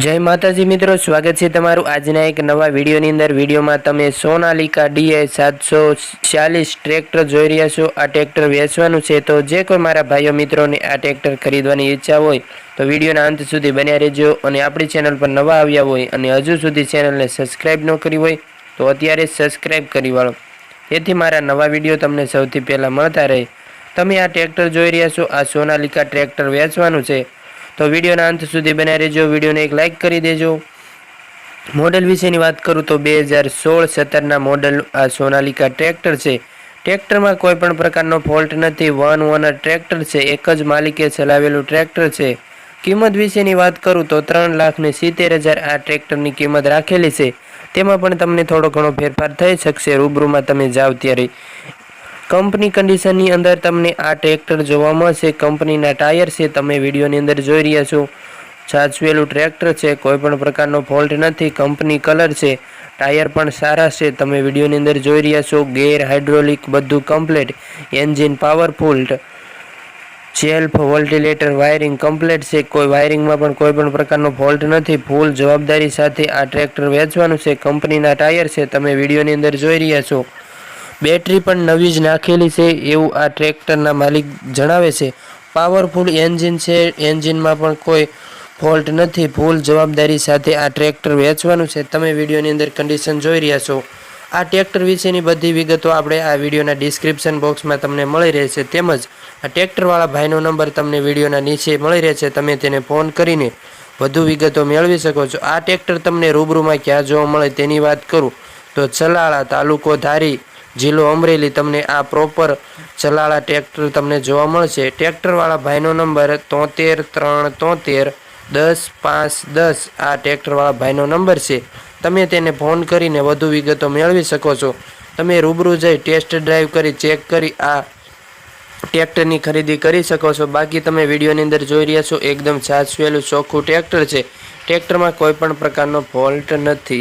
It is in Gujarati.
જય માતાજી મિત્રો, સ્વાગત છે તમારું આજના એક નવા વિડીયોની અંદર. વિડીયોમાં તમે સોનાલિકા ડીએ સાતસો ચાલીસ ટ્રેક્ટર જોઈ રહ્યા છો. આ ટ્રેક્ટર વેચવાનું છે, તો જે કોઈ મારા ભાઈઓ મિત્રોને આ ટ્રેક્ટર ખરીદવાની ઈચ્છા હોય, તો વિડીયોના અંત સુધી બન્યા રહેજો અને આપણી ચેનલ પર નવા આવ્યા હોય અને હજુ સુધી ચેનલને સબસ્ક્રાઈબ ન કરી હોય, તો અત્યારે સબસ્ક્રાઈબ કરી વાળો. તેથી મારા નવા વીડિયો તમને સૌથી પહેલાં મળતા રહે. તમે આ ટ્રેક્ટર જોઈ રહ્યા છો, આ સોનાલિકા ટ્રેક્ટર વેચવાનું છે. તો વિડીયોના અંત સુધી બન્યા રહેજો. વિડીયોને એક લાઇક કરી દેજો. મોડલ વિશેની વાત કરું તો બે હજાર સોળ સત્તરના મોડલ આ સોનાલિકા ટ્રેક્ટર છે. ટ્રેક્ટરમાં કોઈ પણ પ્રકારનો ફોલ્ટ નથી. વન ઓનર ટ્રેક્ટર છે. એક જ માલિકે ચલાવેલું ટ્રેક્ટર છે. કિંમત વિશેની વાત કરું તો ત્રણ લાખને સિત્તેર હજાર આ ટ્રેક્ટરની કિંમત રાખેલી છે. તેમાં પણ તમને થોડો ઘણો ફેરફાર થઈ શકશે. રૂબરૂમાં તમે જાઓ ત્યારે કંપની કન્ડિશનની અંદર તમને આ ટ્રેક્ટર જોવા મળશે. કંપનીના ટાયર છે, તમે વિડીયોની અંદર જોઈ રહ્યા છો. છાછવેલું ટ્રેક્ટર છે કોઈ પણ પ્રકારનો ફોલ્ટ નથી. કંપની કલર છે ટાયર પણ સારા છે, તમે વિડીયોની અંદર જોઈ રહ્યા છો. ગેર હાઇડ્રોલિક બધું કમ્પ્લેટ એન્જિન પાવરફુલ સેલ્ફ વોલ્ટિલેટર વાયરિંગ કમ્પ્લેટ છે. કોઈ વાયરિંગમાં પણ કોઈ પણ પ્રકારનો ફોલ્ટ નથી. ફૂલ જવાબદારી સાથે આ ટ્રેક્ટર વેચવાનું છે. કંપનીના ટાયર છે, તમે વિડીયોની અંદર જોઈ રહ્યા છો. બેટરી પણ નવી જ નાખેલી છે એવું આ ટ્રેક્ટરના માલિક જણાવે છે. પાવરફુલ એન્જિન છે, એન્જિનમાં પણ કોઈ ફોલ્ટ નથી. ફૂલ જવાબદારી સાથે આ ટ્રેક્ટર વેચવાનું છે. તમે વિડીયોની અંદર કન્ડિશન જોઈ રહ્યા છો. આ ટ્રેક્ટર વિશેની બધી વિગતો આપણે આ વિડીયોના ડિસ્ક્રિપ્શન બોક્સમાં તમને મળી રહેશે. તેમજ આ ટ્રેક્ટરવાળા ભાઈનો નંબર તમને વિડીયોના નીચે મળી રહેશે. તમે તેને ફોન કરીને વધુ વિગતો મેળવી શકો છો. આ ટ્રેક્ટર તમને રૂબરૂમાં ક્યાં જોવા મળે તેની વાત કરું. તો ચલાળા તાલુકો ધારી જિલ્લો અમરેલી તમને આ પ્રોપર ચલાળા ટ્રેક્ટર તમને જોવા મળશે. ટ્રેક્ટરવાળા ભાઈનો નંબર તોતેર, ત્રણ, તોતેર, દસ, પાંચ, દસ આ ટ્રેક્ટરવાળા ભાઈનો નંબર છે. તમે તેને ફોન કરીને વધુ વિગતો મેળવી શકો છો. તમે રૂબરૂ જઈ ટેસ્ટ ડ્રાઈવ કરી ચેક કરી આ ટ્રેક્ટરની ખરીદી કરી શકો છો. બાકી તમે વિડીયોની અંદર જોઈ રહ્યા છો, એકદમ સાચવેલું ચોખ્ખું ટ્રેક્ટર છે. ટ્રેક્ટરમાં કોઈ પણ પ્રકારનો ફોલ્ટ નથી.